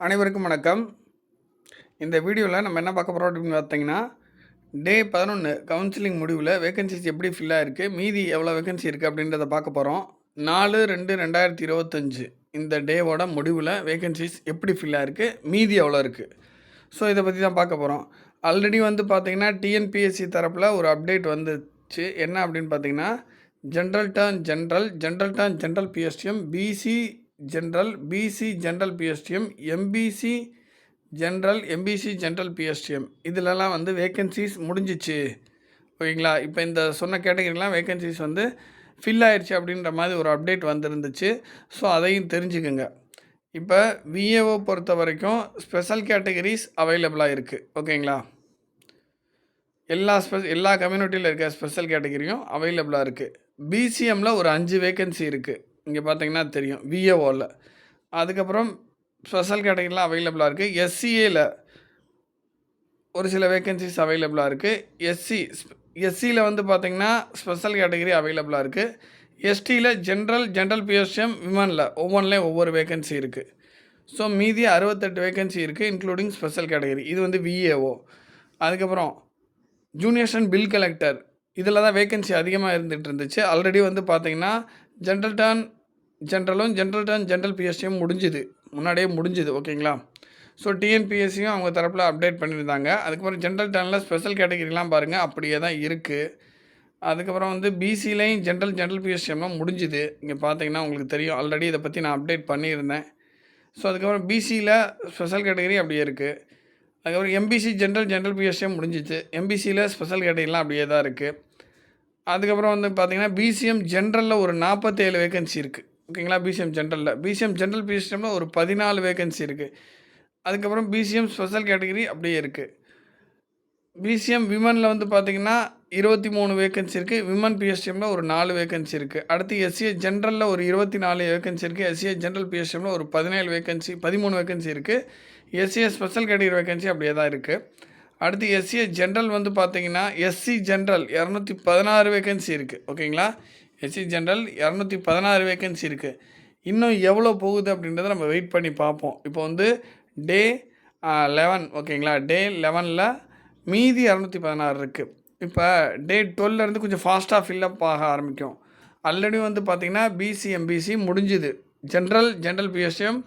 அனைவருக்கும் வணக்கம். இந்த வீடியோவில் நம்ம என்ன பார்க்க போகிறோம் அப்படின்னு பார்த்தீங்கன்னா டே பதினொன்று கவுன்சிலிங் முடிவில் வேகன்சிஸ் எப்படி ஃபில்லாக இருக்குது மீதி எவ்வளோ வேகன்சி இருக்குது அப்படின்றத பார்க்க போகிறோம் நாலு ரெண்டு ரெண்டாயிரத்தி இருபத்தஞ்சு இந்த டேவோட முடிவில் வேகன்சிஸ் எப்படி ஃபில்லாக இருக்குது மீதி எவ்வளோ இருக்குது ஸோ இதை பற்றி தான் பார்க்க போகிறோம் ஆல்ரெடி வந்து பார்த்திங்கன்னா டிஎன்பிஎஸ்சி தரப்பில் ஒரு அப்டேட் வந்துச்சு. என்ன அப்படின்னு பார்த்தீங்கன்னா general turn general general turn general PSTM BC general BC general PSTM MBC general MBC general PSTM இதிலலாம் வந்து வேகன்சிஸ் முடிஞ்சிச்சு. ஓகேங்களா? இப்போ இந்த சொன்ன கேட்டகரிலாம் வேகன்சிஸ் வந்து ஃபில் ஆயிடுச்சு அப்படின்ற மாதிரி ஒரு அப்டேட் வந்திருந்துச்சு. ஸோ அதையும் தெரிஞ்சுக்குங்க. இப்போ விஏஓ பொறுத்த வரைக்கும் ஸ்பெஷல் கேட்டகரிஸ் அவைலபிளாக இருக்குது ஓகேங்களா? எல்லா ஸ்பெ எல்லா கம்யூனிட்டியில் இருக்க ஸ்பெஷல் கேட்டகரியும் அவைலபிளாக இருக்குது பிசிஎம்மில் ஒரு அஞ்சு வேகன்சி இருக்குது இங்கே பார்த்தீங்கன்னா தெரியும். விஏஓவில் அதுக்கப்புறம் ஸ்பெஷல் கேட்டகரிலாம் அவைலபிளாக இருக்குது எஸ்சிஏல ஒரு சில வேக்கன்சிஸ் அவைலபிளாக இருக்குது எஸ்சி எஸ்சியில் வந்து பார்த்திங்கன்னா ஸ்பெஷல் கேட்டகரி அவைலபிளாக இருக்குது எஸ்டியில் ஜென்ரல் ஜென்ரல் பிஎஸ்எம் விமனில் ஒவ்வொன்றிலையும் ஒவ்வொரு வேகன்சி இருக்குது ஸோ மீதி அறுபத்தெட்டு வேகன்சி இருக்குது இன்க்ளூடிங் ஸ்பெஷல் கேட்டகரி இது வந்து விஏஓ அதுக்கப்புறம் ஜூனியர்ஷன் பில் கலெக்டர் இதில் தான் வேகன்சி அதிகமாக இருந்துகிட்டு இருந்துச்சு. ஆல்ரெடி வந்து பார்த்திங்கன்னா ஜென்ரல் டர்ன் ஜென்ரலும் ஜென்ரல் டர்ன் ஜென்ரல் பிஎஸ்சியும் முடிஞ்சுது. முன்னாடியே முடிஞ்சுது ஓகேங்களா? ஸோ டிஎன்பிஎஸ்சியும் அவங்க தரப்பில் அப்டேட் பண்ணியிருந்தாங்க. அதுக்கப்புறம் ஜென்ரல் டர்னில் ஸ்பெஷல் கேட்டகரிலாம் பாருங்கள் அப்படியே தான் இருக்குது அதுக்கப்புறம் வந்து பிசிலையும் ஜென்ரல் ஜென்ரல் பிஎஸ்சிஎம்லாம் முடிஞ்சுது. இங்கே பார்த்தீங்கன்னா உங்களுக்கு தெரியும். ஆல்ரெடி இதை பற்றி நான் அப்டேட் பண்ணியிருந்தேன். ஸோ அதுக்கப்புறம் பிசியில் ஸ்பெஷல் கேட்டகரி அப்படியே இருக்குது அதுக்கப்புறம் எம்பிசி ஜென்ரல் ஜென்ரல் பிஎஸ்சிஎம் முடிஞ்சிச்சு. எம்பிசியில் ஸ்பெஷல் கேட்டகரிலாம் அப்படியே தான் இருக்குது அதுக்கப்புறம் வந்து பார்த்திங்கன்னா பிசிஎம் ஜென்ரலில் ஒரு நாற்பத்தேழு வேகன்சி இருக்குது ஓகேங்களா? பிசிஎம் ஜென்ரலில் பிசிஎம் ஜென்ரல் பிசிஎம்மில் ஒரு பதினாலு வேகன்சி இருக்குது அதுக்கப்புறம் பிசிஎம் ஸ்பெஷல் கேட்டகரி அப்படியே இருக்குது பிசிஎம் விமனில் வந்து பார்த்தீங்கன்னா இருபத்தி மூணு வேகன்சி இருக்குது விமன் பிஎஸ்டிஎம்மில் ஒரு நாலு வேகன்சி இருக்குது அடுத்து எஸ்சிஏ ஜென்ரலில் ஒரு இருபத்தி நாலு வேகன்சி இருக்குது எஸ்சிஏ ஜென்ரல் பிஎஸ்டிஎம்மில் ஒரு பதினேழு வேகன்சி பதிமூணு வேகன்சி இருக்குது எஸ்சிஏ ஸ்பெஷல் கேட்டகரி வேகன்சி அப்படியே தான் இருக்குது அடுத்து எஸ்சிஏ ஜென்ரல் வந்து பார்த்தீங்கன்னா எஸ்சி ஜென்ரல் இரநூத்தி பதினாறு வேகன்சி இருக்குது ஓகேங்களா? எஸ்சி ஜென்ரல் இரநூத்தி பதினாறு வேக்கன்சி இருக்குது இன்னும் எவ்வளோ போகுது அப்படின்றத நம்ம வெயிட் பண்ணி பார்ப்போம். இப்போ வந்து டே லெவன் ஓகேங்களா? டே லெவனில் மீதி இரநூத்தி பதினாறு இருக்குது இப்போ டே டுவெல்லேருந்து கொஞ்சம் ஃபாஸ்ட்டாக ஃபில்லப் ஆக ஆரம்பிக்கும். ஆல்ரெடி வந்து பார்த்திங்கன்னா பிசிஎம்பிசி முடிஞ்சுது. ஜென்ரல் ஜென்ரல் பிஎஸ்டிஎம்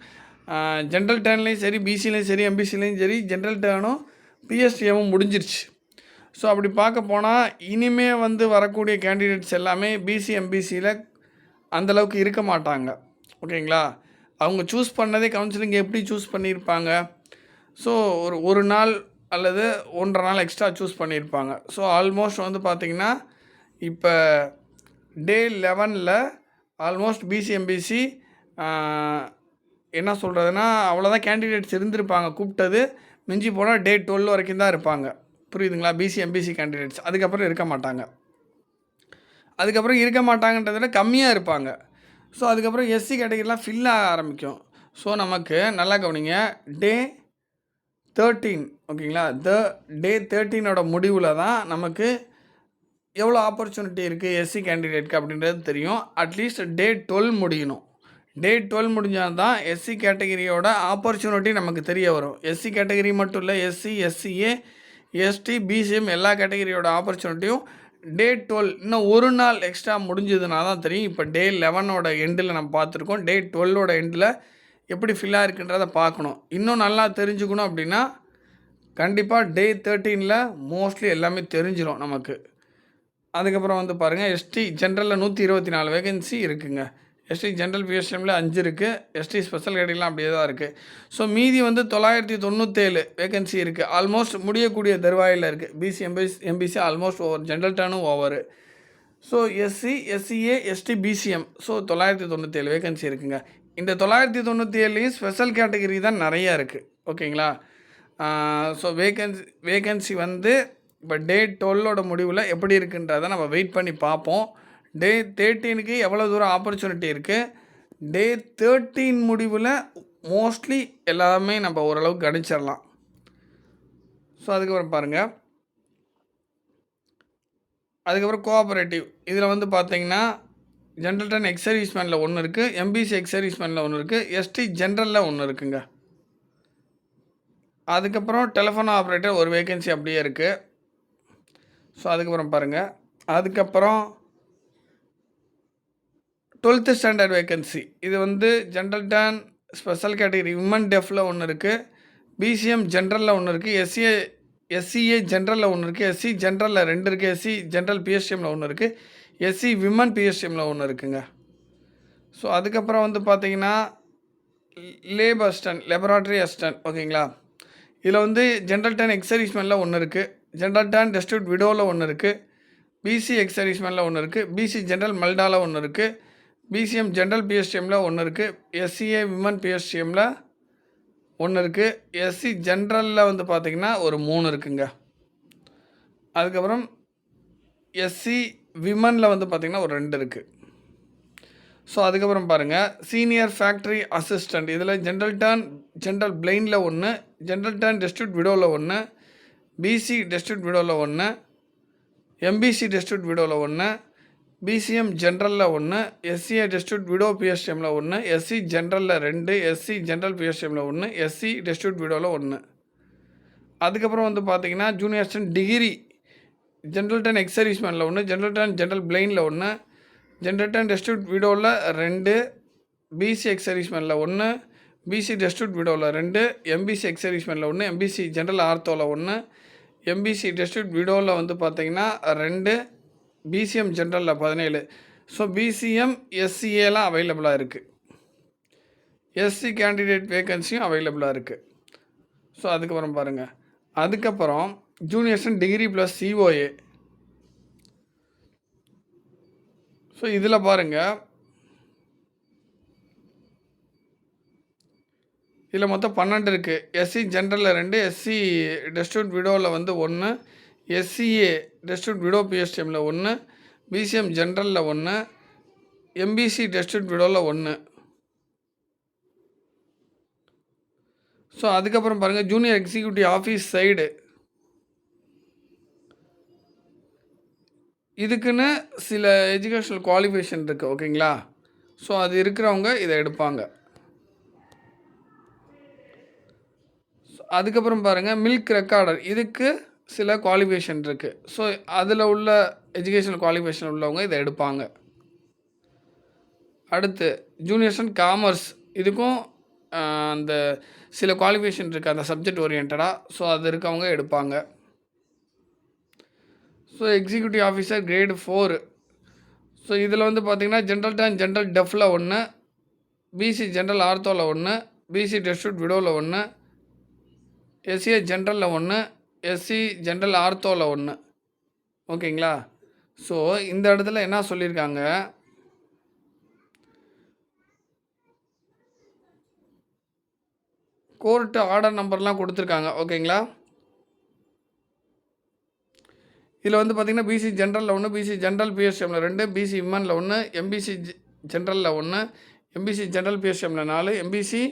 ஜென்ரல் டேர்ன்லேயும் சரி பிசிலையும் சரி எம்பிசிலையும் சரி ஜென்ரல் டேர்னும் பிஎஸ்டிஎம்மும் முடிஞ்சிருச்சு. ஸோ அப்படி பார்க்க போனால் இனிமே வந்து வரக்கூடிய கேண்டிடேட்ஸ் எல்லாமே பிசி எம்பிசியில் அந்தளவுக்கு இருக்க மாட்டாங்க. ஓகேங்களா? அவங்க சூஸ் பண்ணதே கவுன்சிலிங் எப்படி சூஸ் பண்ணியிருப்பாங்க? ஸோ ஒரு ஒரு நாள் அல்லது ஒன்றரை நாள் எக்ஸ்ட்ரா சூஸ் பண்ணியிருப்பாங்க. ஸோ ஆல்மோஸ்ட் வந்து பார்த்திங்கன்னா இப்போ டே லெவனில் ஆல்மோஸ்ட் பிசிஎம்பிசி என்ன சொல்கிறதுனா அவ்வளோதான் கேண்டிடேட்ஸ் இருந்திருப்பாங்க. கூப்பிட்டது மிஞ்சி போனால் டே டுவெல் வரைக்கும் தான் இருப்பாங்க. புரியுதுங்களா? பிசி எம்பிசி கேண்டிடேட்ஸ் அதுக்கப்புறம் இருக்க மாட்டாங்க. அதுக்கப்புறம் இருக்க மாட்டாங்கன்றத விட கம்மியாக இருப்பாங்க. ஸோ அதுக்கப்புறம் எஸ்சி கேட்டகரிலாம் ஃபில் ஆக ஆரம்பிக்கும். ஸோ நமக்கு நல்லா கவனிங்க. டே தேர்ட்டீன் ஓகேங்களா த டே தேர்ட்டீனோட முடிவில் தான் நமக்கு எவ்வளோ ஆப்பர்ச்சுனிட்டி இருக்குது எஸ்சி கேண்டிடேட்க்கு அப்படின்றது தெரியும். அட்லீஸ்ட் டே டுவெல் முடியணும். டே டுவெல் முடிஞ்சால் தான் எஸ்சி கேட்டகரியோட ஆப்பர்ச்சுனிட்டி நமக்கு தெரிய வரும். எஸ்சி கேட்டகிரி மட்டும் இல்லை எஸ்சி எஸ்சிஏ எஸ்டி பிசிஎம் எல்லா கேட்டகரியோட ஆப்பர்ச்சுனிட்டியும் டே டுவெல் இன்னும் ஒரு நாள் எக்ஸ்ட்ரா முடிஞ்சதுனா தான் தெரியும். இப்போ டே லெவனோட எண்டில் நம்ம பார்த்துருக்கோம். டே டுவெல்லோட எண்டில் எப்படி ஃபில்லாக இருக்குன்றதை பார்க்கணும். இன்னும் நல்லா தெரிஞ்சுக்கணும் அப்படின்னா கண்டிப்பாக டே தேர்ட்டீனில் மோஸ்ட்லி எல்லாமே தெரிஞ்சிடும் நமக்கு. அதுக்கப்புறம் வந்து பாருங்கள் எஸ்டி ஜென்ரலில் நூற்றி இருபத்தி நாலு வேகன்சி இருக்குங்க. எஸ்டி ஜென்ரல் பிஎஸ்எம்மில் அஞ்சு இருக்குது எஸ்டி ஸ்பெஷல் கேட்டகரிலாம் அப்படியே தான் இருக்குது ஸோ மீதி வந்து தொள்ளாயிரத்தி தொண்ணூற்றேழு வேகன்சி இருக்குது ஆல்மோஸ்ட் முடியக்கூடிய தருவாயில் இருக்குது BC MBC MBC almost over general டர்னும் over so SC SCA ST BCM so தொள்ளாயிரத்தி தொண்ணூற்றேழு வேகன்சி இருக்குங்க. இந்த தொள்ளாயிரத்தி தொண்ணூற்றி ஏழுலேயும் ஸ்பெஷல் கேட்டகரி தான் நிறையா இருக்குது ஓகேங்களா? ஸோ வேகன்சி வேகன்சி வந்து இப்போ டே டுவெல்லோட முடிவில் எப்படி இருக்குன்றதை நம்ம வெயிட் பண்ணி பார்ப்போம். டே தேர்ட்டீனுக்கு எவ்வளோ தூரம் ஆப்பர்ச்சுனிட்டி இருக்குது டே தேர்ட்டீன் முடிவில் மோஸ்ட்லி எல்லாமே நம்ம ஓரளவுக்கு கணிச்சிடலாம் ஸோ அதுக்கப்புறம் பாருங்கள் அதுக்கப்புறம் கோஆப்ரேட்டிவ் இதில் வந்து பார்த்தீங்கன்னா ஜென்ரல் டன் எக்ஸ் சர்வீஸ்மேனில் ஒன்று இருக்குது எம்பிசி எக்ஸ் சர்வீஸ்மேனில் ஒன்று இருக்குது எஸ்டி ஜென்ரலில் ஒன்று இருக்குங்க. அதுக்கப்புறம் டெலிஃபோன் ஆப்ரேட்டர் ஒரு வேகன்சி அப்படியே இருக்குது ஸோ அதுக்கப்புறம் பாருங்கள் அதுக்கப்புறம் டுவெல்த்து ஸ்டாண்டர்ட் வேக்கன்சி இது வந்து general turn special category women டெஃபில் ஒன்று இருக்குது பிசிஎம் ஜென்ரலில் ஒன்று இருக்குது எஸ்சிஏ எஸ்சிஏ ஜென்ரலில் ஒன்று இருக்குது எஸ்சி ஜென்ரலில் ரெண்டு இருக்குது எஸ்சி ஜென்ரல் பிஎஸ்டிஎம்மில் ஒன்று இருக்குது எஸ்சி விமன் பிஎஸ்டிஎம்மில் ஒன்று இருக்குங்க. ஸோ அதுக்கப்புறம் வந்து பார்த்தீங்கன்னா லேப் அஸ்டன் லெபராட்டரி அசிஸ்டன்ட் ஓகேங்களா? இதில் வந்து ஜென்ரல் டேன் எக்ஸரிஸ்மெண்ட்டில் ஒன்று இருக்குது ஜென்ரல் டேன் டெஸ்டியூட் விடோவில் ஒன்று இருக்குது பிசி எக்ஸரிஸ்மெண்ட்டில் ஒன்று இருக்குது பிசி ஜென்ரல் மல்டாவில் ஒன்று இருக்குது பிசிஎம் ஜென்ரல் பிஎஸ்டிஎம்மில் ஒன்று இருக்குது எஸ்சிஏ விமன் பிஎஸ்டிஎம்மில் ஒன்று இருக்குது எஸ்சி ஜென்ரலில் வந்து பார்த்திங்கன்னா ஒரு மூணு இருக்குங்க. அதுக்கப்புறம் எஸ்சி விமனில் வந்து பார்த்திங்கன்னா ஒரு ரெண்டு இருக்குது ஸோ அதுக்கப்புறம் பாருங்கள் சீனியர் ஃபேக்ட்ரி அசிஸ்டண்ட் இதில் ஜென்ரல் டர்ன் ஜென்ரல் பிளைனில் ஒன்று ஜென்ரல் டர்ன் டிஸ்ட்ரிக்ட் விடோவில் ஒன்று பிசி டிஸ்ட்ரிக்ட் விடோவில் ஒன்று எம்பிசி டிஸ்ட்ரிக்ட் விடோவில் ஒன்று பிசிஎம் ஜென்ரலில் ஒன்று எஸ்சிஏ டெஸ்டியூட் விடோ பிஎஸ்டிஎம்மில் ஒன்று எஸ்சி ஜென்ரலில் ரெண்டு எஸ்சி ஜென்ரல் பிஎஸ்டிஎம்மில் ஒன்று எஸ்சி டெஸ்டியூட் விடோவில் ஒன்று அதுக்கப்புறம் வந்து பார்த்திங்கன்னா junior assistant degree general turn ex சர்வீஸ்மேனில் ஒன்று ஜென்ரல் டென் ஜென்ரல் பிளைனில் ஒன்று ஜென்ரல் டென் டெஸ்டியூட் விடோவில் ரெண்டு பிசி எக்ஸ் சர்வீஸ்மேனில் ஒன்று பிசி டெஸ்டியூட் விடோவில் ரெண்டு எம்பிசி எக்ஸ் சர்வீஸ்மேனில் ஒன்று எம்பிசி ஜென்ரல் ஆர்த்தோவில் ஒன்று எம்பிசி டெஸ்டியூட் விடோவில் வந்து பார்த்தீங்கன்னா ரெண்டு பிசிஎம் ஜென்ரலில் பதினேழு. ஸோ பிசிஎம் எஸ்சிஏலாம் அவைலபிளாக இருக்குது எஸ்சி கேண்டிடேட் வேகன்சியும் அவைலபிளாக இருக்குது ஸோ அதுக்கப்புறம் பாருங்கள் அதுக்கப்புறம் ஜூனியர்ஸன் டிகிரி ப்ளஸ் சிஓஏ ஸோ இதில் பாருங்கள் இதில் மொத்தம் பன்னெண்டு இருக்குது எஸ்சி ஜென்ரலில் ரெண்டு எஸ்சி டெஸ்டியூட் விடோவில் வந்து ஒன்று எஸ்சிஏ டெஸ்டியூட் விடோ பிஎஸ்டிஎம்மில் ஒன்று பிசிஎம் ஜென்ரலில் ஒன்று எம்பிசி டெஸ்டியூட் விடோவில் ஒன்று ஸோ அதுக்கப்புறம் பாருங்கள் ஜூனியர் எக்ஸிக்யூட்டிவ் ஆஃபீஸ் சைடு இதுக்குன்னு சில எஜுகேஷனல் குவாலிஃபிகேஷன் இருக்குது ஓகேங்களா ஸோ அது இருக்கிறவங்க இதை எடுப்பாங்க. அதுக்கப்புறம் பாருங்கள் மில்க் ரெக்கார்டர் இதுக்கு சில குவாலிஃபிகேஷன் இருக்குது ஸோ அதில் உள்ள எஜுகேஷனல் குவாலிஃபிகேஷன் உள்ளவங்க இதை எடுப்பாங்க. அடுத்து ஜூனியர்ஸ் அண்ட் காமர்ஸ் இதுக்கும் அந்த சில குவாலிஃபிகேஷன் இருக்குது அந்த சப்ஜெக்ட் ஓரியன்டாக ஸோ அது இருக்கவங்க எடுப்பாங்க. So executive officer grade four so இதில் வந்து பார்த்திங்கன்னா ஜென்ரல் டேன் ஜென்ரல் டெஃபில் ஒன்று பிசி ஜென்ரல் ஆர்த்தோவில் ஒன்று பிசி டெஸ்டியூட் விடோவில் ஒன்று எஸ்சிஏ ஜென்ரலில் ஒன்று எஸ்சி ஜென்ரல் ஆர்த்தோவில் ஒன்று ஓகேங்களா? ஸோ இந்த இடத்துல என்ன சொல்லியிருக்காங்க? கோர்ட்டு ஆர்டர் நம்பர்லாம் கொடுத்துருக்காங்க. ஓகேங்களா? இதில் வந்து பார்த்திங்கன்னா பிசி ஜென்ரலில் ஒன்று பிசி ஜென்ரல் பிஎஸ்எம்மில் ரெண்டு பிசி விமனில் ஒன்று எம்பிசி ஜென்ரலில் ஒன்று எம்பிசி ஜென்ரல் பிஎஸ்எம்மில் நாலு எம்பிசி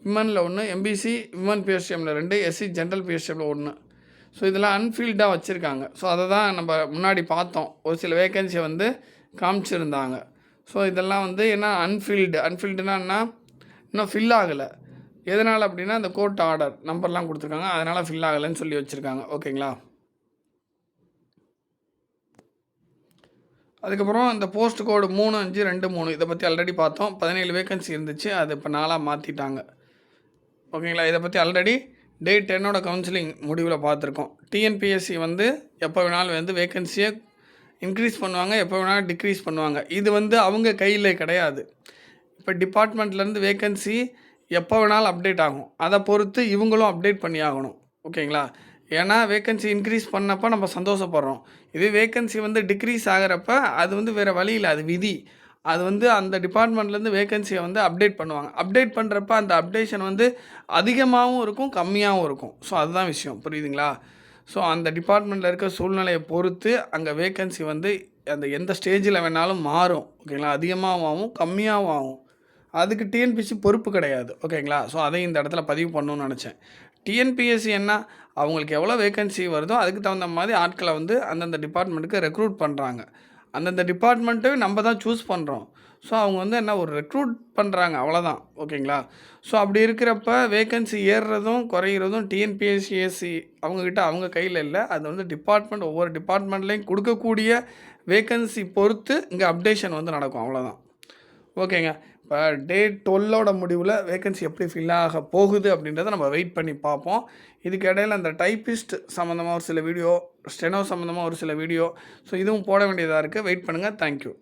விமனில் ஒன்று எம்பிசி விமன் பிஎஸ்எம்மில் ரெண்டு எஸ்சி ஜென்ரல் பிஎஸ்எம்மில் ஒன்று ஸோ இதெல்லாம் அன்ஃபீல்டாக வச்சுருக்காங்க. ஸோ அதை தான் நம்ம முன்னாடி பார்த்தோம். ஒரு சில வேக்கன்சியை வந்து காமிச்சிருந்தாங்க. ஸோ இதெல்லாம் வந்து என்ன? அன்ஃபீல்டு அன்ஃபீல்டுனா என்ன? இன்னும் ஃபில் ஆகலை. எதனால் அப்படின்னா அந்த கோர்ட் ஆர்டர் நம்பர்லாம் கொடுத்துருக்காங்க. அதனால் ஃபில் ஆகலைன்னு சொல்லி வச்சுருக்காங்க. ஓகேங்களா அதுக்கப்புறம் இந்த போஸ்ட் கோடு மூணு அஞ்சு ரெண்டு மூணு இதை பற்றி ஆல்ரெடி பார்த்தோம். பதினேழு வேகன்சி இருந்துச்சு. அது இப்போ நாளாக மாற்றிட்டாங்க ஓகேங்களா இதை பற்றி ஆல்ரெடி டே டென்னோட கவுன்சிலிங் முடிவில் பார்த்துருக்கோம் டிஎன்பிஎஸ்சி வந்து எப்போ வேணாலும் வந்து வேகன்சியை இன்க்ரீஸ் பண்ணுவாங்க எப்போ வேணாலும் டிக்ரீஸ் பண்ணுவாங்க. இது வந்து அவங்க கையில் கிடையாது. இப்போ டிபார்ட்மெண்ட்லேருந்து வேகன்சி எப்போ வேணாலும் அப்டேட் ஆகும். அதை பொறுத்து இவங்களும் அப்டேட் பண்ணி ஆகணும். ஓகேங்களா? ஏன்னா வேகன்சி இன்க்ரீஸ் பண்ணப்போ நம்ம சந்தோஷப்படுறோம். இதே வேகன்சி வந்து டிக்ரீஸ் ஆகிறப்ப அது வந்து வேறு வழி இல்லை. அது விதி. அது வந்து அந்த டிபார்ட்மெண்ட்லேருந்து வேகன்சியை வந்து அப்டேட் பண்ணுவாங்க. அப்டேட் பண்ணுறப்ப அந்த அப்டேஷன் வந்து அதிகமாகவும் இருக்கும் கம்மியாகவும் இருக்கும். ஸோ அதுதான் விஷயம். புரியுதுங்களா? ஸோ அந்த டிபார்ட்மெண்ட்டில் இருக்க சூழ்நிலையை பொறுத்து அங்கே வேகன்சி வந்து அந்த எந்த ஸ்டேஜில் வேணாலும் மாறும். ஓகேங்களா அதிகமாகவும் ஆகும் கம்மியாகவும் ஆகும். அதுக்கு டிஎன்பிஎஸ்சி பொறுப்பு கிடையாது. ஓகேங்களா ஸோ அதையும் இந்த இடத்துல பதிவு பண்ணணும்னு நினச்சேன். டிஎன்பிஎஸ்சி என்ன அவங்களுக்கு எவ்வளோ வேகன்சி வருதோ அதுக்கு தகுந்த மாதிரி ஆட்களை வந்து அந்தந்த டிபார்ட்மெண்ட்டுக்கு ரெக்ரூட் பண்ணுறாங்க அந்தந்த டிபார்ட்மெண்ட்டு நம்ம தான் சூஸ் பண்ணுறோம் ஸோ அவங்க வந்து என்ன ஒரு ரெக்ரூட் பண்ணுறாங்க அவ்வளோதான் ஓகேங்களா? ஸோ அப்படி இருக்கிறப்ப வேகன்சி ஏறுறதும் குறையிறதும் டிஎன்பிஎஸ்சிஎஸ்சி அவங்கக்கிட்ட அவங்க கையில் இல்லை. அது வந்து டிபார்ட்மெண்ட் ஒவ்வொரு டிபார்ட்மெண்ட்லேயும் கொடுக்கக்கூடிய வேகன்சி பொறுத்து இங்கே அப்டேஷன் வந்து நடக்கும் அவ்வளோதான் ஓகேங்க? இப்போ டே டுவெல்லோட முடிவில் வேகன்சி எப்படி ஃபில் ஆக போகுது அப்படின்றத நம்ம வெயிட் பண்ணி பார்ப்போம். இதுக்கு இடையில் அந்த டைப்பிஸ்ட் சம்மந்தமாக ஒரு சில வீடியோ ஸ்டெனோ சம்மந்தமாக ஒரு சில வீடியோ ஸோ இதுவும் போட வேண்டியதாக இருக்குது வெயிட் பண்ணுங்கள் தேங்க்யூ